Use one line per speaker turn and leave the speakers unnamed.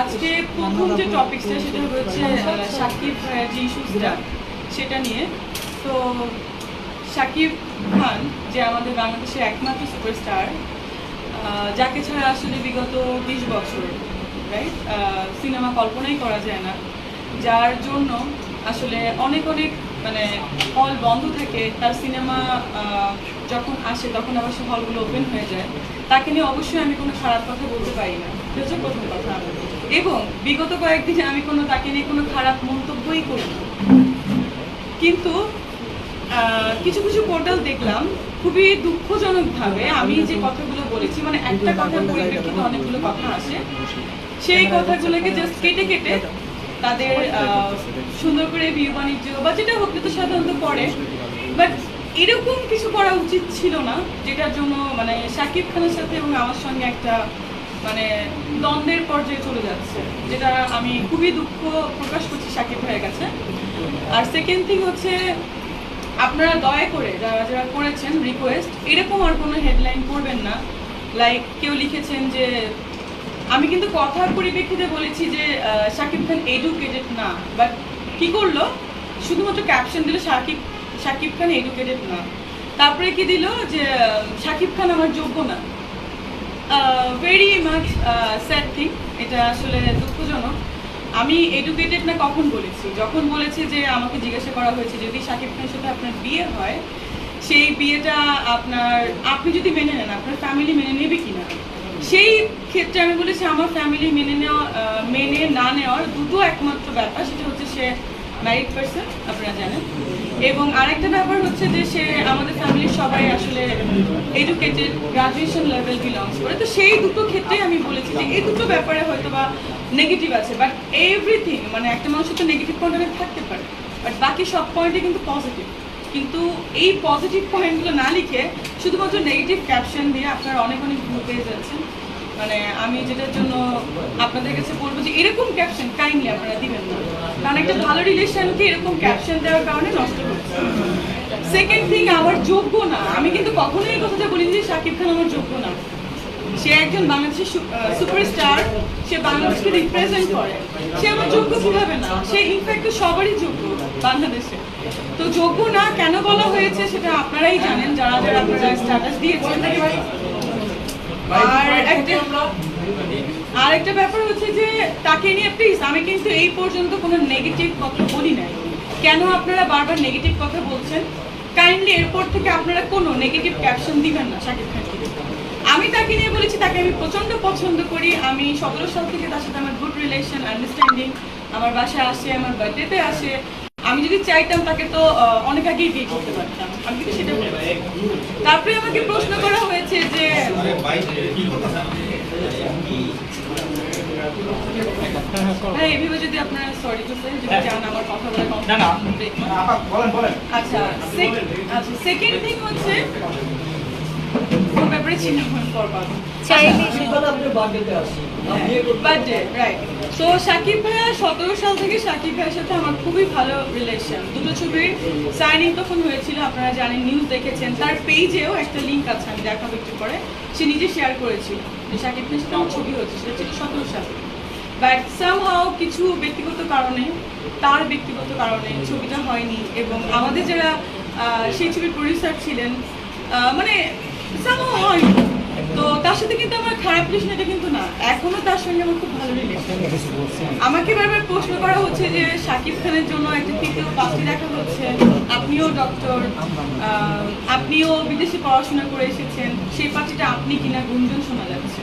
আজকে প্রথম যে টপিকসটা সেটা হচ্ছে সাকিব যে ইস্যুসটা সেটা নিয়ে। তো সাকিব খান, যে আমাদের বাংলাদেশের একমাত্র সুপারস্টার যাকে ছাড়া আসলে বিগত বিশ বছর রাইট সিনেমা কল্পনাই করা যায় না। যার জন্য আসলে অনেক অনেক মানে হল বন্ধ থাকে, তার সিনেমা যখন আসে তখন আবার সে হলগুলো ওপেন হয়ে যায়। তাকে নিয়ে অবশ্যই আমি কোনো খারাপ কথা বলতে পারি না। হচ্ছে প্রথম কথা। এবং বিগত কয়েকদিনে আমি কোনো, তাকে নিয়ে কোনো খারাপ মন্তব্যই করি কিন্তু কিছু কিছু পোর্টাল দেখলাম, খুবই দুঃখজনকভাবে আমি যে কথাগুলো বলেছি মানে একটা কথার পরিপ্রেক্ষিতে অনেকগুলো কথা আসে, সেই কথাগুলোকে জাস্ট কেটে কেটে তাদের সুন্দর করে বিয়ে বাণিজ্য বা যেটা হোক তো সাধারণত করে। বাট এরকম কিছু করা উচিত ছিল না যেটার জন্য মানে শাকিব খানের সাথে এবং আমার সঙ্গে একটা মানে দ্বন্দ্বের পর্যায়ে চলে যাচ্ছে যেটা আমি খুবই দুঃখ প্রকাশ করছি শাকিব ভাইয়ের কাছে। আর সেকেন্ড থিং হচ্ছে আপনারা দয়া করে যারা যারা করেছেন রিকোয়েস্ট এরকম আর কোনো হেডলাইন করবেন না। লাইক কেউ লিখেছেন যে আমি কিন্তু কথার পরিপ্রেক্ষিতে বলেছি যে শাকিব খান এডুকেটেড না বাট কি করল? শুধুমাত্র ক্যাপশন দিল শাকিব শাকিব খান এডুকেটেড না। তারপরে কি দিল? যে শাকিব খান আমার যোগ্য না। ভেরি মাচ স্যাড থিং এটা আসলে দুঃখজনক। আমি এডুকেটেড না কখন বলেছি? যখন বলেছি যে, আমাকে জিজ্ঞাসা করা হয়েছে, যদি শাকিব খানের সাথে আপনার বিয়ে হয়, সেই বিয়েটা আপনার, আপনি যদি মেনে নেন, আপনার ফ্যামিলি মেনে নেবে কিনা? সেই ক্ষেত্রে আমি বলেছি, আমার ফ্যামিলি মেনে নেওয়া মেনে না নেওয়ার দুটো একমাত্র ব্যাপার, সেটা হচ্ছে সে ম্যারিড পার্সন আপনারা জানেন। এবং আরেকটা ব্যাপার হচ্ছে যে সে আমাদের ফ্যামিলির সবাই আসলে এডুকেটেড গ্রাজুয়েশন লেভেল বিলংস করে। তো সেই দুটো ক্ষেত্রেই আমি বলেছি যে এই দুটো ব্যাপারে হয়তো বা নেগেটিভ আছে বাট এভরিথিং মানে একটা মানুষের তো নেগেটিভ পয়েন্ট অনেক থাকতে পারে বাট বাকি সব পয়েন্টে কিন্তু পজিটিভ কিন্তু এই পজিটিভ পয়েন্টগুলো না লিখে শুধুমাত্র নেগেটিভ ক্যাপশন দিয়ে আপনারা অনেক অনেক ভুল পেয়ে যাচ্ছেন। মানে আমি যেটার জন্য আপনাদের কাছে বলব যে এরকম ক্যাপশন কাইন্ডলি আপনারা দিবেন না। কারণ একটা ভালো রিলেশনকে এরকম ক্যাপশন দেওয়ার কারণে নষ্ট হচ্ছে। সেকেন্ড থিং আমার যোগ্য না। আমি কিন্তু কখনোই এই কথাটা বলিনি যে শাকিব খান আমার যোগ্য না। সে একজন বাংলাদেশের সুপারস্টার সে বাংলাদেশকে রিপ্রেজেন্ট করে। সে আমার যোগ্য কীভাবে না? সে ইনফ্যাক্ট সবারই যোগ্য বাংলাদেশে। তো যোগ্য না কেন বলা হয়েছে সেটা আপনারাই জানেন। যারা যারা আপনারা স্ট্যাটাস দিয়েছেন। আর একটা আর একটা ব্যাপার হচ্ছে যে তাকে নিয়ে প্লিজ আমি কিন্তু এই পর্যন্ত কোনো নেগেটিভ কথা বলি নাই। কেন আপনারা বারবার নেগেটিভ কথা বলছেন? কাইন্ডলি এরপর থেকে আপনারা কোনো নেগেটিভ ক্যাপশন দিবেন না শাকিব খানকে আমি তাকে নিয়ে বলেছি তাকে আমি প্রচণ্ড পছন্দ করি। আমি সতেরো সাল থেকে তার সাথে আমার গুড রিলেশন আন্ডারস্ট্যান্ডিং আমার বাসায় আসে আমার বার্থডেতে আসে। আমি যদি চাইতাম তাকে তো অনেক আগেই বিয়ে করতে পারতাম। আমি কিন্তু সেটা তারপরে আমাকে প্রশ্ন করা হয়েছে যে হ্যাঁ এভাবে যদি আপনারা সরি যদি চান আমার কথা বলে
না, না।
বলেন বলেন আচ্ছা আচ্ছা সেকেন্ড থিং হচ্ছে ব্যাপারে বার্থডে রাইট তো সাকিব ভাইয়া, সতেরো সাল থেকে সাকিব ভাইয়ের সাথে আমার খুবই ভালো রিলেশন দুটো ছবির সাইনিং তখন হয়েছিল, আপনারা জানেন নিউজ দেখেছেন। তার পেজেও একটা লিঙ্ক আছে, আমি দেখাবো একটু পরে। সে নিজে শেয়ার করেছিল। যে সাকিব ভাইয়ের সাথে আমার ছবি হয়েছে, সেটা ছিল সতেরো সালে। বাট সামহাও কিছু ব্যক্তিগত কারণে, তার ব্যক্তিগত কারণে ছবিটা হয়নি এবং আমাদের যারা সেই ছবির প্রডিউসার ছিলেন মানে সামহাও হয়নি। তো তার সাথে কিন্তু আমার খারাপ রিলেশন এটা এখনও তার সঙ্গে আমার খুব ভালো রিলেশন আমাকে বারবার প্রশ্ন করা হচ্ছে যে সাকিব খানের জন্য একটা তৃতীয় পাশে দেখা হচ্ছে। আপনিও ডক্টর আপনিও বিদেশে পড়াশোনা করে এসেছেন। সেই পার্টিটা আপনি কিনা গুঞ্জন শোনা যাচ্ছে।